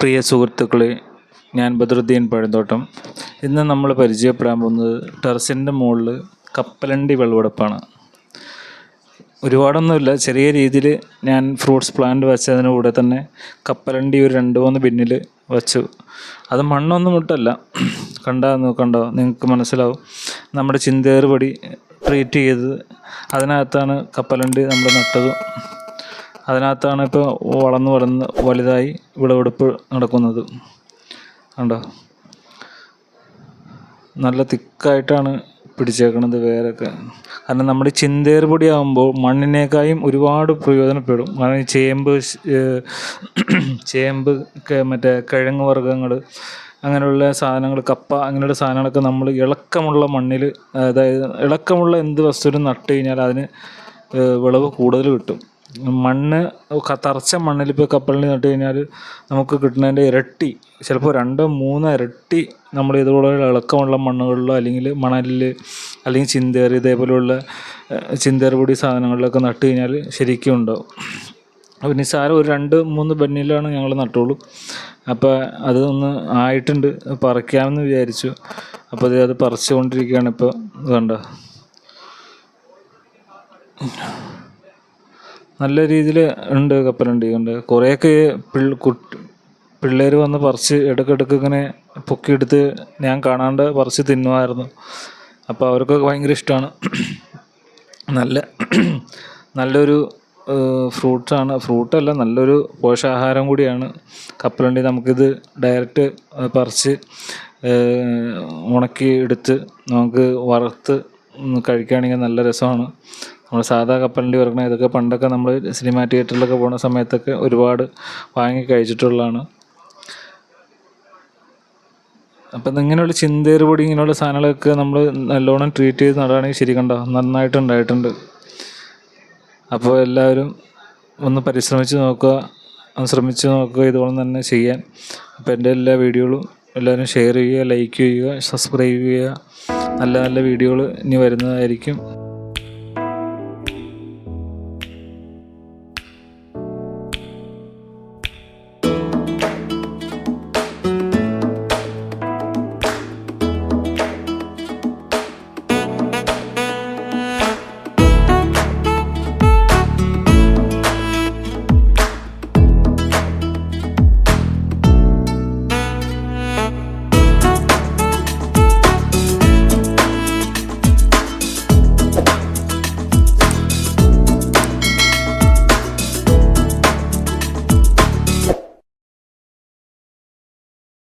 പ്രിയ സുഹൃത്തുക്കളെ ഞാൻ ബദ്രുദ്ദീൻ പഴന്തോട്ടം. ഇന്ന് നമ്മൾ പരിചയപ്പെടാൻ പോകുന്നത് ടെറസിന്റെ മുകളിൽ കപ്പലണ്ടി വിളവെടുപ്പാണ് ഒരുപാടൊന്നുമില്ല ചെറിയ രീതിയിൽ ഞാൻ ഫ്രൂട്ട്സ് പ്ലാന്റ് വെച്ചതിന് കൂടെ തന്നെ കപ്പലണ്ടി ഒരു രണ്ട് മൂന്ന് ബിന്നിൽ വച്ചു. അത് മണ്ണൊന്നും മുട്ടല്ല കണ്ടോ കണ്ടോ നിങ്ങൾക്ക് മനസ്സിലാവും. നമ്മുടെ ചിന്തേറുപടി ട്രീറ്റ് ചെയ്തത് അതിനകത്താണ് കപ്പലണ്ടി നമ്മൾ നട്ടത്. അതിനകത്താണ് ഇപ്പോൾ വളർന്ന് വളർന്ന് വലുതായി വിളവെടുപ്പ് നടക്കുന്നത്. കണ്ടോ? നല്ല തിക്കായിട്ടാണ് പിടിച്ചേക്കണത് വേരൊക്കെ. കാരണം നമ്മുടെ ചിന്തേർ പൊടി ആകുമ്പോൾ മണ്ണിനേക്കായും ഒരുപാട് പ്രയോജനപ്പെടും. കാരണം ഈ ചേമ്പ് ചേമ്പ് മറ്റേ കിഴങ്ങ് വർഗങ്ങൾ അങ്ങനെയുള്ള സാധനങ്ങൾ കപ്പ അങ്ങനെയുള്ള സാധനങ്ങളൊക്കെ നമ്മൾ ഇളക്കമുള്ള മണ്ണിൽ അതായത് ഇളക്കമുള്ള എന്ത് വസ്തുവിനും നട്ട് കഴിഞ്ഞാൽ അതിന് വിളവ് കൂടുതൽ കിട്ടും. മണ്ണ് തറച്ച മണ്ണിൽ ഇപ്പോൾ കപ്പലിന് നട്ട് കഴിഞ്ഞാൽ നമുക്ക് കിട്ടുന്നതിന്റെ ഇരട്ടി ചിലപ്പോൾ രണ്ടോ മൂന്നോ ഇരട്ടി നമ്മൾ ഇതുപോലെ ഇളക്കമുള്ള മണ്ണുകളിലോ അല്ലെങ്കിൽ മണലിൽ അല്ലെങ്കിൽ ചിന്തേർ ഇതേപോലെയുള്ള ഏഹ് ചിന്തേർ പൊടി സാധനങ്ങളിലൊക്കെ നട്ട് കഴിഞ്ഞാൽ ശരിക്കും ഉണ്ടാവും. അപ്പം നിസ്സാരം ഒരു രണ്ട് മൂന്ന് ബന്നിലാണ് ഞങ്ങൾ നട്ടുള്ളൂ. അപ്പോൾ അതൊന്ന് ആയിട്ടുണ്ട് പറിക്കാമെന്ന് വിചാരിച്ചു. അപ്പോൾ അത് അത് പറിച്ചുകൊണ്ടിരിക്കുകയാണ് ഇപ്പോൾ കണ്ടോ? നല്ല രീതിയിൽ ഉണ്ട് കപ്പലണ്ടി. ഉണ്ട്. കുറേയൊക്കെ പിള്ളേർ വന്ന് പറിച്ച് ഇടയ്ക്കിടയ്ക്ക് ഇങ്ങനെ പൊക്കിയെടുത്ത് ഞാൻ കാണാണ്ട് പറിച്ച് തിന്നുമായിരുന്നു. അപ്പോൾ അവർക്കൊക്കെ ഭയങ്കര ഇഷ്ടമാണ് നല്ല നല്ലൊരു ഫ്രൂട്ട്സാണ്. ഫ്രൂട്ടല്ല നല്ലൊരു പോഷകാഹാരം കൂടിയാണ്. കപ്പലണ്ടി നമുക്കിത് ഡയറക്റ്റ് പറിച്ച് ഉണക്കി എടുത്ത് നമുക്ക് വറുത്ത് കഴിക്കുകയാണെങ്കിൽ നല്ല രസമാണ്. നമ്മൾ സാധാ കപ്പലിന്റെ വറുക്കണ ഇതൊക്കെ പണ്ടൊക്കെ നമ്മൾ സിനിമാ തിയേറ്ററിലൊക്കെ പോകുന്ന സമയത്തൊക്കെ ഒരുപാട് വാങ്ങി കഴിച്ചിട്ടുള്ളതാണ്. അപ്പം ഇങ്ങനെയുള്ള ചിന്തേർ പൊടി ഇങ്ങനെയുള്ള സാധനങ്ങളൊക്കെ നമ്മൾ നല്ലോണം ട്രീറ്റ് ചെയ്ത് നടുകയാണെങ്കിൽ ശരി കണ്ടോ? നന്നായിട്ട് അപ്പോൾ എല്ലാവരും ഒന്ന് പരിശ്രമിച്ച് നോക്കുക ശ്രമിച്ച് നോക്കുക ഇതുപോലെ തന്നെ ചെയ്യാൻ. അപ്പോൾ എന്റെ എല്ലാ വീഡിയോകളും എല്ലാവരും ഷെയർ ചെയ്യുക ലൈക്ക് ചെയ്യുക സബ്സ്ക്രൈബ് ചെയ്യുക. നല്ല നല്ല വീഡിയോകൾ ഇനി വരുന്നതായിരിക്കും.